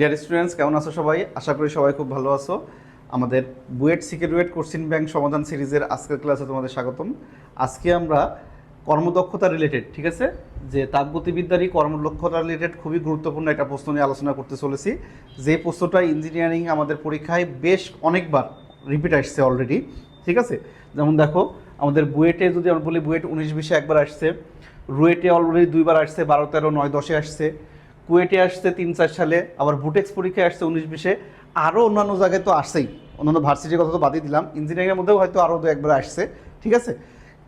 Dear students কেমন আছো সবাই? আশা করি সবাই খুব ভালো আছো। আমাদের বুয়েট সিকিউরিট কোশ্চিন ব্যাংক সমাধান সিরিজের আজকের ক্লাসে তোমাদের স্বাগতম। আজকে আমরা কর্মদক্ষতা রিলেটেড ঠিক আছে? যে তাপগতিবিদ্যারই কর্মদক্ষতা রিলেটেড খুবই গুরুত্বপূর্ণ একটা প্রশ্ন নিয়ে আলোচনা করতে চলেছি। যে প্রশ্নটা ইঞ্জিনিয়ারিং আমাদের পরীক্ষায় বেশ অনেকবার রিপিট আসছে অলরেডি ঠিক আছে? যেমন দেখো, আমাদের বুয়েটে যদি আমরা বলি বুয়েট উনিশ বিশে একবার আসছে, রুয়েটে অলরেডি দুইবার আসছে, বারো তেরো নয় দশে আসছে। কুয়েটে আসছে তিন চার সালে, আবার বুটেক্স পরীক্ষায় আসছে উনিশ বিশে। আরও অন্যান্য জায়গায় তো আসছেই। অন্যান্য ভার্সিটির কথা তো বাদই দিলাম। ইঞ্জিনিয়ারিংয়ের মধ্যেও হয়তো আরও দু একবার আসছে, ঠিক আছে?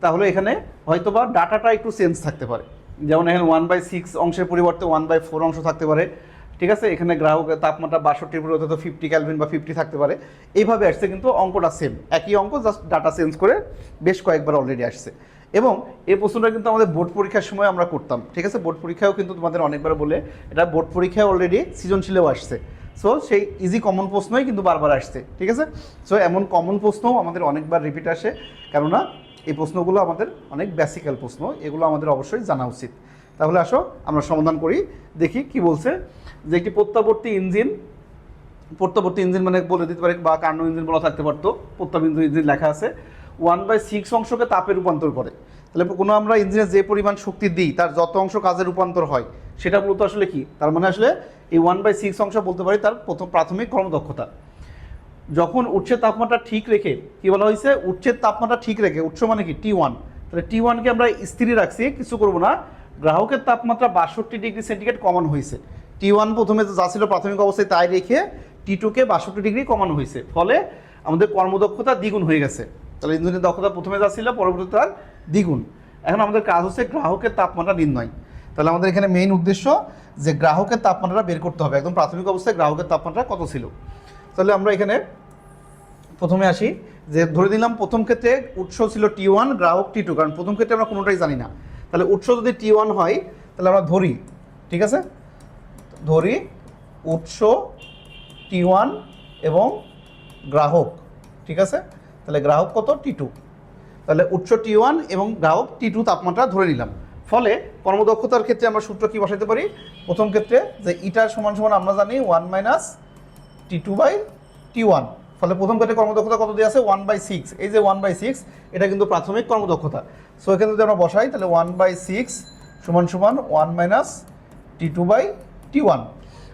তাহলে এখানে হয়তো বা ডাটাটা একটু চেঞ্জ থাকতে পারে। যেমন এখানে ওয়ান বাই সিক্স অংশের পরিবর্তে ওয়ান বাই ফোর অংশ থাকতে পারে, ঠিক আছে? এখানে গ্রাহকের তাপমাত্রা বাষট্টির পরিবর্তে তো ফিফটি ক্যালভিন বা ফিফটি থাকতে পারে। এইভাবে আসছে কিন্তু অঙ্কটা সেম একই অঙ্ক জাস্ট ডাটা চেঞ্জ করে বেশ কয়েকবার অলরেডি আসছে। এবং এই প্রশ্নটা কিন্তু আমাদের বোর্ড পরীক্ষার সময় আমরা করতাম। ঠিক আছে? বোর্ড পরীক্ষাও কিন্তু তোমাদের অনেকবার বলে, এটা বোর্ড পরীক্ষায় অলরেডি সৃজনশীলেও আসছে। সো সেই ইজি কমন প্রশ্নই কিন্তু বারবার আসছে। ঠিক আছে? সো এমন কমন প্রশ্নও আমাদের অনেকবার রিপিট আসে। কেননা, এই প্রশ্নগুলো আমাদের অনেক বেসিক্যাল প্রশ্ন, এগুলো আমাদের অবশ্যই জানা উচিত। তাহলে আসো, আমরা সমাধান করি, দেখি কি বলছে। যে একটি প্রত্যাবর্তী ইঞ্জিন প্রত্যাবর্তী ইঞ্জিন মানে বলে দিতে পারে, বা কার্নো ইঞ্জিন বলা থাকতে পারতো, প্রত্যাবর্তী ইঞ্জিন লেখা আছে। ওয়ান বাই সিক্স অংশকে তাপে রূপান্তর করে। তাহলে কোনো আমরা ইঞ্জিনে যে পরিমাণ শক্তি দিই, তার যত অংশ কাজে রূপান্তর হয়, সেটা মূলত আসলে কি? তার মানে আসলে এই ওয়ান বাই সিক্স অংশ বলতে পারি তার প্রথম প্রাথমিক কর্মদক্ষতা। যখন উৎসের তাপমাত্রা ঠিক রেখে, কি বলা হয়েছে? উৎসের তাপমাত্রা ঠিক রেখে, উৎস মানে কি? টি ওয়ান তাহলে টি ওয়ানকে আমরা স্থির রাখছি, কিছু করব না। গ্রাহকের তাপমাত্রা বাষট্টি ডিগ্রি সেন্টিগ্রেড কমানো হয়েছে। টি ওয়ান প্রথমে যা ছিল প্রাথমিক অবস্থায় তাই রেখে টি টুকে বাষট্টি ডিগ্রি কমানো হয়েছে। ফলে আমাদের কর্মদক্ষতা দ্বিগুণ হয়ে গেছে। তাহলে ইঞ্জিনের দক্ষতা প্রথমে যা ছিল, পরবর্তীতে তার দ্বিগুণ। এখন আমাদের কাজ হচ্ছে গ্রাহকের তাপমাত্রা নির্ণয়। তাহলে আমাদের এখানে মেইন উদ্দেশ্য যে গ্রাহকের তাপমাত্রাটা বের করতে হবে। একদম প্রাথমিক অবস্থায় গ্রাহকের তাপমাত্রা কত ছিল? তাহলে আমরা এখানে প্রথমে আসি যে ধরে দিলাম প্রথম ক্ষেত্রে উৎস ছিল টি ওয়ান গ্রাহক টি টু কারণ প্রথম ক্ষেত্রে আমরা কোনোটাই জানি না। তাহলে উৎস যদি টি ওয়ান হয়, তাহলে আমরা ধরি, ঠিক আছে? ধরি উৎস টি ওয়ান এবং গ্রাহক, ঠিক আছে? তাহলে গ্রাহক কত? টি টু তাহলে উৎস টি ওয়ান এবং গ্রাহক টি টু তাপমাত্রা ধরে নিলাম। ফলে কর্মদক্ষতার ক্ষেত্রে আমরা সূত্র কি বসাতে পারি? প্রথম ক্ষেত্রে যে ইটার সমান সমান আমরা জানি one minus T two by T one ফলে প্রথম ক্ষেত্রে কর্মদক্ষতা কত দিয়ে আছে? ওয়ান বাই সিক্স এই যে ওয়ান বাই সিক্স এটা কিন্তু প্রাথমিক কর্মদক্ষতা। সো এখানে যদি আমরা বসাই, তাহলে ওয়ান বাই সিক্স সমান সমান one minus T two by T one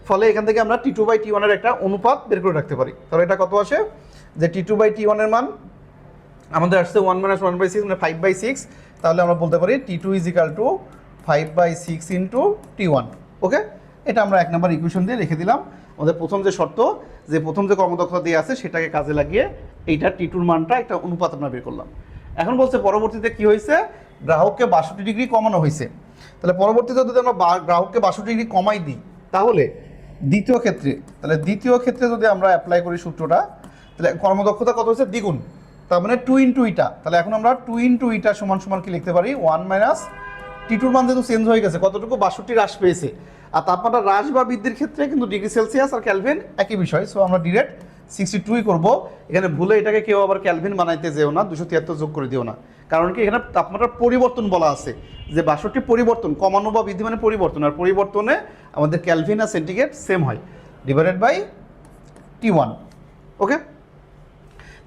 ফলে এখান থেকে আমরা টি টু বাই টি ওয়ানের একটা অনুপাত বের করে রাখতে পারি। তাহলে এটা কত আসে? যে টি টু বাই টি ওয়ানের মান, আমাদের আসছে one minus one by six মানে ফাইভ বাই সিক্স তাহলে আমরা বলতে পারি T two is equal to five by six into T one okay এটা আমরা এক নম্বর ইকুয়েশন দিয়ে রেখে দিলাম। আমাদের প্রথম যে শর্ত, যে প্রথম যে কর্মদক্ষতা দিয়ে আছে, সেটাকে কাজে লাগিয়ে এইটা টি টুর মানটা একটা অনুপাত আমরা বের করলাম। এখন বলছে পরবর্তীতে কি হয়েছে? গ্রাহককে বাষট্টি ডিগ্রি কমানো হয়েছে। তাহলে পরবর্তীতে যদি আমরা গ্রাহককে বাষট্টি ডিগ্রি কমাই দিই, তাহলে দ্বিতীয় ক্ষেত্রে, তাহলে দ্বিতীয় ক্ষেত্রে যদি আমরা অ্যাপ্লাই করি সূত্রটা তাহলে কর্মদক্ষতা কত হচ্ছে দ্বিগুণ। তার মানে টু ইন্টু ইটা তাহলে এখন আমরা টু ইন্টু ইটা সমান সমান কি লিখতে পারি? ওয়ান মাইনাস টি টুর মান যেহেতু চেঞ্জ হয়ে গেছে, কতটুকু? বাষট্টি হ্রাস পেয়েছে। আর তাপমাত্রা হ্রাস বা বৃদ্ধির ক্ষেত্রে কিন্তু ডিগ্রি সেলসিয়াস আর ক্যালভিন একই বিষয়। সো আমরা ডিরেক্ট সিক্সটি টুই করব। এখানে ভুলে এটাকে কেউ আবার ক্যালভিন বানাইতে যেও না, দুশো তিয়াত্তর যোগ করে দিও না। কারণ কি, এখানে তাপমাত্রার পরিবর্তন বলা আছে। যে বাষট্টি পরিবর্তন, কমানো বা বৃদ্ধি মানে পরিবর্তন। আর পরিবর্তনে আমাদের ক্যালভিন আর সেন্টিগ্রেড সেম হয়। Divided by T one okay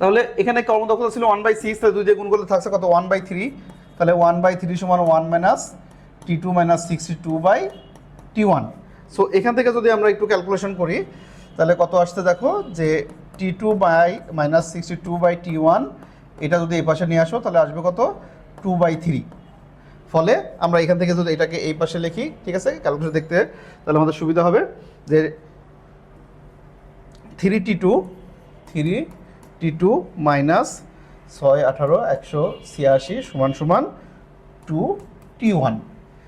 তাহলে এখানে কর্মদক্ষতা ছিল ওয়ান বাই সিক্স তাহলে দুই দিয়ে গুণ করলে থাকছে কত? ওয়ান বাই থ্রি তাহলে ওয়ান বাই থ্রি সমান one minus T two minus sixty two by T one so এখান থেকে যদি আমরা একটু ক্যালকুলেশন করি, তাহলে কত আসতে দেখো? যে T two by minus sixty two by T one এটা যদি এই পাশে নিয়ে আসো, তাহলে আসবে কত? টু বাই থ্রি ফলে আমরা এখান থেকে যদি এটাকে এই পাশে লিখি, ঠিক আছে? ক্যালকুলেশন দেখতে, তাহলে আমাদের সুবিধা হবে যে three T two three T two minus ছয় আঠারো একশো ছিয়াশি সমান সমান টু টি ওয়ান।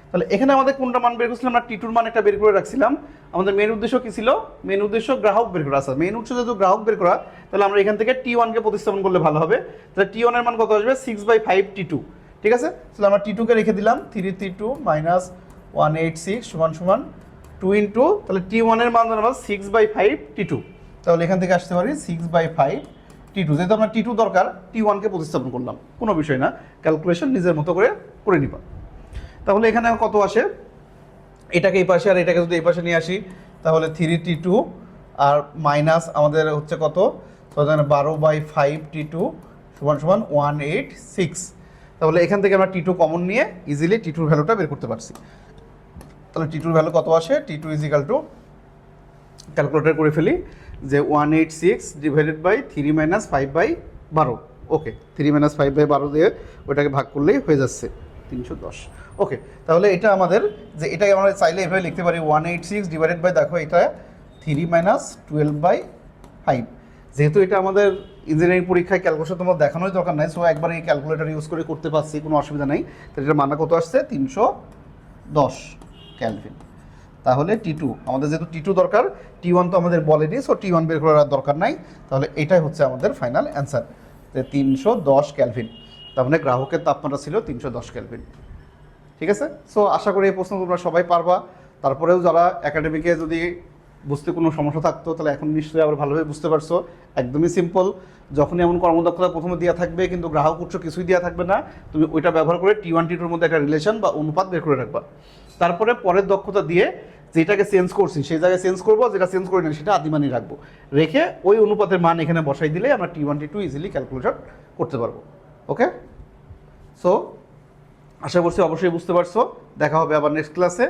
তাহলে এখানে আমাদের কোনটা মান বের করছিলাম? আমরা টি টুর মান একটা বের করে রাখছিলাম। আমাদের মেন উদ্দেশ্য কী ছিল? মেন উদ্দেশ্য গ্রাহক বের করা। আচ্ছা মেন উদ্দেশ্য যেহেতু গ্রাহক বের করা, তাহলে আমরা এখান থেকে টি ওয়ানকে প্রতিস্থাপন করলে ভালো হবে। তাহলে টি ওয়ানের মান কত আসবে? Six by five T two. ঠিক আছে? তাহলে আমরা টি টুকে রেখে দিলাম। Three T two minus one eight six সমান সমান টু ইন্টু তাহলে টি ওয়ানের মান আমরা six by five T two. তাহলে এখান থেকে আসতে পারি six by five T two যেহেতু আমরা টি টু দরকার টি ওয়ানকে প্রতিস্থাপন করলাম। কোনো বিষয় না। ক্যালকুলেশন নিজের মতো করে করে নিবা। তাহলে এখানে কত আসে? এটাকে এই পাশে আর এটাকে যদি এই পাশে নিয়ে আসি, তাহলে থ্রি টি টু আর মাইনাস আমাদের হচ্ছে কত? বারো বাই ফাইভ টি টু সমান সমান ওয়ান এইট সিক্স তাহলে এখান থেকে আমরা টি টু কমন নিয়ে ইজিলি টি টুর ভ্যালুটা বের করতে পারছি। তাহলে টি টুর ভ্যালু কত আসে? T two is equal to calculator করে ফেলি। যে one eight six divided by three minus five by বারো। Okay three minus five by বারো দিয়ে ওইটাকে ভাগ করলেই হয়ে যাচ্ছে তিনশো দশ। ওকে তাহলে এটা আমাদের যে এটাকে আমরা চাইলে এভাবে লিখতে পারি one eight six divided by দেখো এটা three minus twelve by five যেহেতু এটা আমাদের ইঞ্জিনিয়ারিং পরীক্ষায় ক্যালকুলেশন তোমার দেখানোই দরকার নাই সো একবার এই ক্যালকুলেটর ইউজ করে করতে পারছি, কোনো অসুবিধা নেই। তাহলে এটা মানা কত আসছে? তিনশো দশ ক্যালভিন তাহলে টি টু আমাদের যেহেতু টি টু দরকার টি ওয়ান তো আমাদের বলেনি সো টি ওয়ান বের করার দরকার নাই। তাহলে এটাই হচ্ছে আমাদের ফাইনাল অ্যান্সার তিনশো দশ ক্যালভিন তার মানে গ্রাহকের তাপমাত্রা ছিল তিনশো দশ ক্যালভিন ঠিক আছে? সো আশা করি এই প্রশ্ন তোমরা সবাই পারবা। তারপরেও যারা একাডেমিকে যদি বুঝতে কোনো সমস্যা থাকতো, তাহলে এখন নিশ্চয়ই আবার ভালোভাবে বুঝতে পারছ। একদমই সিম্পল যখনই এমন কর্মদক্ষতা প্রথমে দেওয়া থাকবে, কিন্তু গ্রাহক উৎস কিছুই দেওয়া থাকবে না, তুমি ওইটা ব্যবহার করে টি ওয়ান টি টুর মধ্যে একটা রিলেশন বা অনুপাত বের করে রাখবা। তারপরে পরের দক্ষতা দিয়ে যেটাকে চেঞ্জ করছি, সেই জায়গায় চেঞ্জ করব, যেটা চেঞ্জ করি না, সেটা আদিমানি রাখব। রেখে ওই অনুপাতের মান এখানে বসাই দিলে আমরা T one T two easily calculation করতে পারব। ওকে সো আশা করছি অবশ্যই বুঝতে পারছ। দেখা হবে আবার নেক্সট ক্লাসে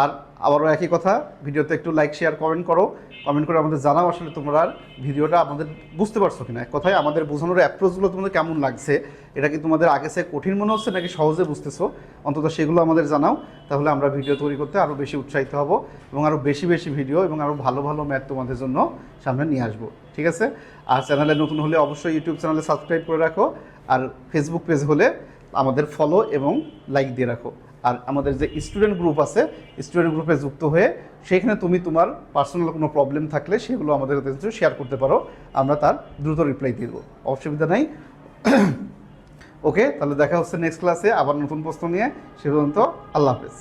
আর আবারও একই কথা, ভিডিওতে একটু লাইক শেয়ার কমেন্ট করো। কমেন্ট করে আমাদের জানাও আসলে তোমরা ভিডিওটা আমাদের বুঝতে পারছ কিনা। এক কথায় আমাদের বোঝানোর অ্যাপ্রোচগুলো তোমাদের কেমন লাগছে, এটা কি তোমাদের আগে সে কঠিন মনে হচ্ছে নাকি সহজে বুঝতেছো? অন্তত সেগুলো আমাদের জানাও, তাহলে আমরা ভিডিও তৈরি করতে আরও বেশি উৎসাহিত হব এবং আরও বেশি বেশি ভিডিও এবং আরও ভালো ভালো ম্যাথ তোমাদের জন্য সামনে নিয়ে আসব। ঠিক আছে? আর চ্যানেলে নতুন হলে অবশ্যই ইউটিউব চ্যানেলে সাবস্ক্রাইব করে রাখো, আর ফেসবুক পেজ হলে আমাদের ফলো এবং লাইক দিয়ে রাখো। আর আমাদের যে স্টুডেন্ট গ্রুপ আছে স্টুডেন্ট গ্রুপে যুক্ত হয়ে সেখানে তুমি তোমার পার্সোনাল কোনো প্রবলেম থাকলে সেগুলো আমাদের কাছে শেয়ার করতে পারো। আমরা তার দ্রুত রিপ্লাই দিয়ে দেবো। অসুবিধা নাই। ওকে তাহলে দেখা হচ্ছে নেক্সট ক্লাসে আবার নতুন প্রশ্ন নিয়ে। সে পর্যন্ত আল্লাহ হাফেজ।